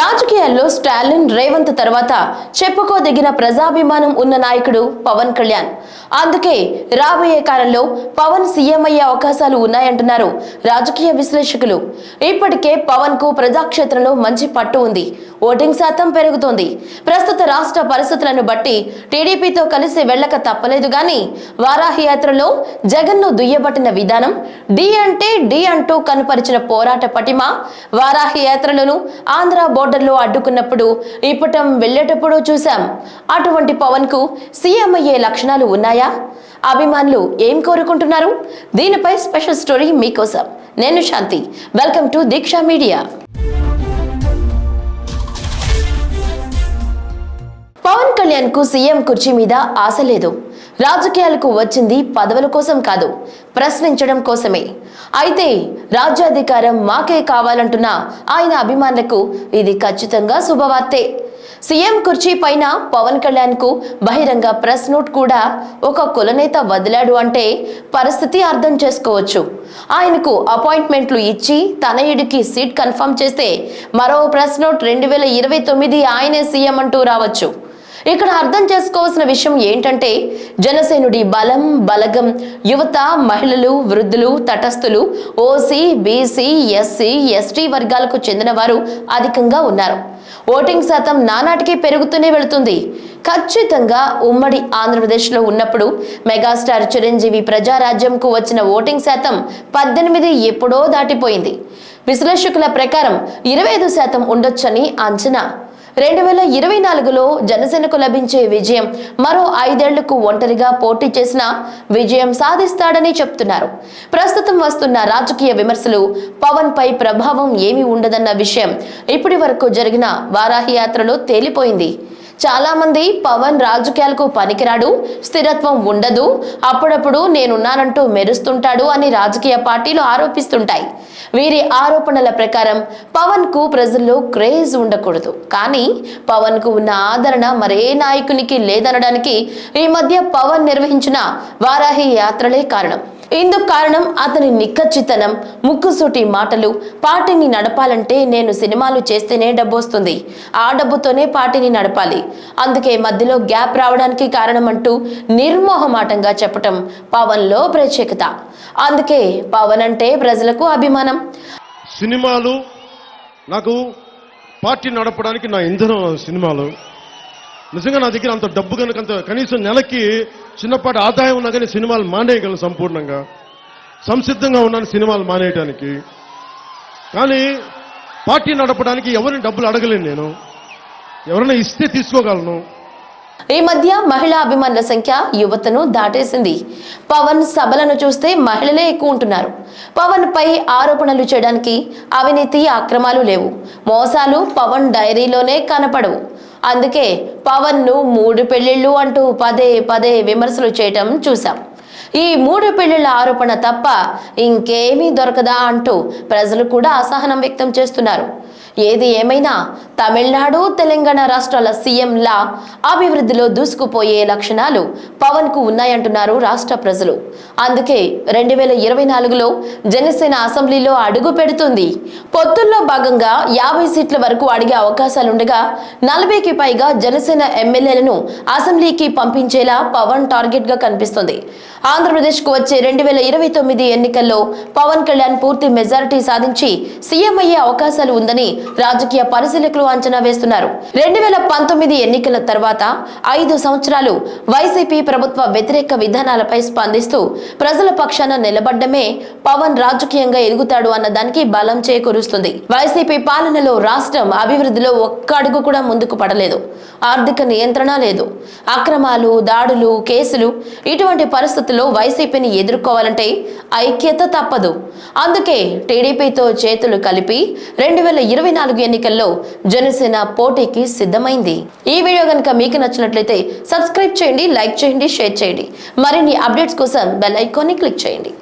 రాజకీయాల్లో స్టాలిన్ రేవంత్ తర్వాత చెప్పుకోదగిన ప్రజాభిమానం ఉన్న నాయకుడు పవన్ కళ్యాణ్. అందుకే రాబోయే కాలంలో పవన్ సీఎం అయ్యే అవకాశాలు ఉన్నాయంటున్నారు రాజకీయ విశ్లేషకులు. ఇప్పటికే పవన్కు ప్రజాక్షేత్రంలో మంచి పట్టు ఉంది. ఓటింగ్ శాతం పెరుగుతోంది. ప్రస్తుత రాష్ట్ర పరిస్థితులను బట్టి టీడీపీతో కలిసి వెళ్ళక తప్పలేదు గాని వారాహియాత్రలో జగన్ను దుయ్యబట్టిన విధానం డి అంటే డి అంటూ కనుపరిచిన పోరాట పటిమ వారాహి ఆంధ్ర ఆంధ్ర బోర్డర్లో అడ్డుకున్నప్పుడు ఇప్పటం వెళ్ళేటప్పుడు చూశాం. అటువంటి పవన్కు సీఎం అయ్యే లక్షణాలు ఉన్నాయా? అభిమానులు ఏం కోరుకుంటున్నారు? దీనిపై స్పెషల్ స్టోరీ మీకోసం. నేను Shanti. Welcome to Deeksha media. Pawan కళ్యాణ్కు సీఎం కుర్చీ మీద ఆశ లేదు. రాజకీయాలకు వచ్చింది పదవుల కోసం కాదు ప్రశ్నించడం కోసమే. అయితే రాజ్యాధికారం మాకే కావాలంటున్న ఆయన అభిమానులకు ఇది ఖచ్చితంగా శుభవార్తే. సీఎం కుర్చీ పైన పవన్ కళ్యాణ్కు బహిరంగ ప్రెస్ నోట్ కూడా ఒక కులనేత వదిలాడు అంటే పరిస్థితి అర్థం చేసుకోవచ్చు. ఆయనకు అపాయింట్మెంట్లు ఇచ్చి తనయుడికి సీట్ కన్ఫర్మ్ చేస్తే మరో ప్రెస్ నోట్ రెండు వేల ఇరవై తొమ్మిది ఆయనే సీఎం అంటూ రావచ్చు. ఇక్కడ అర్థం చేసుకోవాల్సిన విషయం ఏంటంటే జనసేనుడి బలం బలగం యువత మహిళలు వృద్ధులు తటస్థులు ఓసీ బీసీ ఎస్సీ ఎస్టీ వర్గాలకు చెందిన వారు అధికంగా ఉన్నారు. ఓటింగ్ శాతం నానాటికి పెరుగుతూనే వెళుతుంది. ఖచ్చితంగా ఉమ్మడి ఆంధ్రప్రదేశ్లో ఉన్నప్పుడు మెగాస్టార్ చిరంజీవి ప్రజారాజ్యంకు వచ్చిన ఓటింగ్ శాతం పద్దెనిమిది ఎప్పుడో దాటిపోయింది. విశ్లేషకుల ప్రకారం ఇరవై ఐదు శాతం ఉండొచ్చని అంచనా. రెండు వేల ఇరవై నాలుగులో జనసేనకు లభించే విజయం మరో ఐదేళ్ళకు ఒంటరిగా పోటీ చేసిన విజయం సాధిస్తాడని చెప్తున్నారు. ప్రస్తుతం వస్తున్న రాజకీయ విమర్శలు పవన్ పై ప్రభావం ఏమీ ఉండదన్న విషయం ఇప్పటి వరకు జరిగిన వారాహి యాత్రలో తేలిపోయింది. చాలా మంది పవన్ రాజకీయాలకు పనికిరాడు స్థిరత్వం ఉండదు అప్పుడప్పుడు నేనున్నానంటూ మెరుస్తుంటాడు అని రాజకీయ పార్టీలు ఆరోపిస్తుంటాయి. వీరి ఆరోపణల ప్రకారం పవన్కు ప్రజల్లో క్రేజ్ ఉండకూడదు. కానీ పవన్కు ఉన్న ఆదరణ మరే నాయకునికి లేదనడానికి ఈ మధ్య పవన్ నిర్వహించిన వారాహి యాత్రలే కారణం. ఇందుకు కారణం అతని నిక్కచ్చితనం ముక్కుసూటి మాటలు. పార్టీని నడపాలంటే నేను సినిమాలు చేస్తేనే డబ్బు వస్తుంది ఆ డబ్బుతోనే పార్టీని నడపాలి. అందుకే మధ్యలో గ్యాప్ రావడానికి కారణమంటూ నిర్మోహమాటంగా చెప్పటం పవన్లో ప్రత్యేకత. అందుకే పవన్ అంటే ప్రజలకు అభిమానం. సినిమాలు నాకు పార్టీ నడపడానికి నా ఇంధనం సినిమాలు. నిజంగా నా దగ్గర అంత డబ్బు కనుక కనీసం నెలకి చిన్నపాటి ఆదాయం ఉన్నా కానీ సినిమాలు మానేయగలను సంపూర్ణంగా. సంసిద్ధంగా ఉన్నాను సినిమాలు మానేయటానికి. కానీ పార్టీ నడపడానికి ఎవరిని డబ్బులు అడగలేను నేను. ఎవరైనా ఇస్తే తీసుకోగలను. ఈ మధ్య మహిళా అభిమానుల సంఖ్య యువతను దాటేసింది. పవన్ సభలను చూస్తే మహిళలే ఎక్కువ ఉంటున్నారు. పవన్ పై ఆరోపణలు చేయడానికి అవినీతి అక్రమాలు లేవు. మోసాలు పవన్ డైరీలోనే కనపడవు. అందుకే పవన్ను మూడు పెళ్ళిళ్ళు అంటూ పదే పదే విమర్శలు చేయటం చూశాం. ఈ మూడు పెళ్ళిళ్ళ ఆరోపణ తప్ప ఇంకేమీ దొరకదా అంటూ ప్రజలు కూడా అసహనం వ్యక్తం చేస్తున్నారు. ఏది ఏమైనా తమిళనాడు తెలంగాణ రాష్ట్రాల సీఎంలా అభివృద్ధిలో దూసుకుపోయే లక్షణాలు పవన్కు ఉన్నాయంటున్నారు రాష్ట్ర ప్రజలు. అందుకే రెండు వేల ఇరవై నాలుగులో జనసేన అసెంబ్లీలో అడుగు పెడుతుంది. పొత్తుల్లో భాగంగా యాభై సీట్ల వరకు అడిగే అవకాశాలుండగా నలభైకి పైగా జనసేన ఎమ్మెల్యేలను అసెంబ్లీకి పంపించేలా పవన్ టార్గెట్గా కనిపిస్తుంది. ఆంధ్రప్రదేశ్కు వచ్చే రెండు వేల ఇరవై తొమ్మిది ఎన్నికల్లో పవన్ కళ్యాణ్ పూర్తి మెజారిటీ సాధించి సీఎం అయ్యే అవకాశాలు ఉందని రాజకీయ పరిశీలకులు అంచనా వేస్తున్నారు. రెండు వేల పంతొమ్మిది ఎన్నికల తర్వాత ఐదు సంవత్సరాలు వైసీపీ ప్రభుత్వ వ్యతిరేక విధానాలపై స్పందిస్తూ ప్రజల పక్షాన నిలబడ్డమే పవన్ రాజకీయంగా ఎదుగుతాడు అన్న దానికి బలం చేకూరుస్తుంది. వైసీపీ పాలనలో రాష్ట్రం అభివృద్ధిలో ఒక్క అడుగు కూడా ముందుకు పడలేదు. ఆర్థిక నియంత్రణ లేదు. అక్రమాలు దాడులు కేసులు ఇటువంటి పరిస్థితుల్లో వైసీపీని ఎదుర్కోవాలంటే ఐక్యత తప్పదు. అందుకే టీడీపీతో చేతులు కలిపి రెండు వేల ఇరవై నాలుగు ఎన్నికల్లో జనసేన పోటీకి సిద్ధమైంది. ఈ వీడియో కనుక మీకు నచ్చినట్లయితే సబ్స్క్రైబ్ చేయండి లైక్ చేయండి షేర్ చేయండి. మరిన్ని అప్డేట్స్ కోసం బెల్ ఐకాన్ని క్లిక్ చేయండి.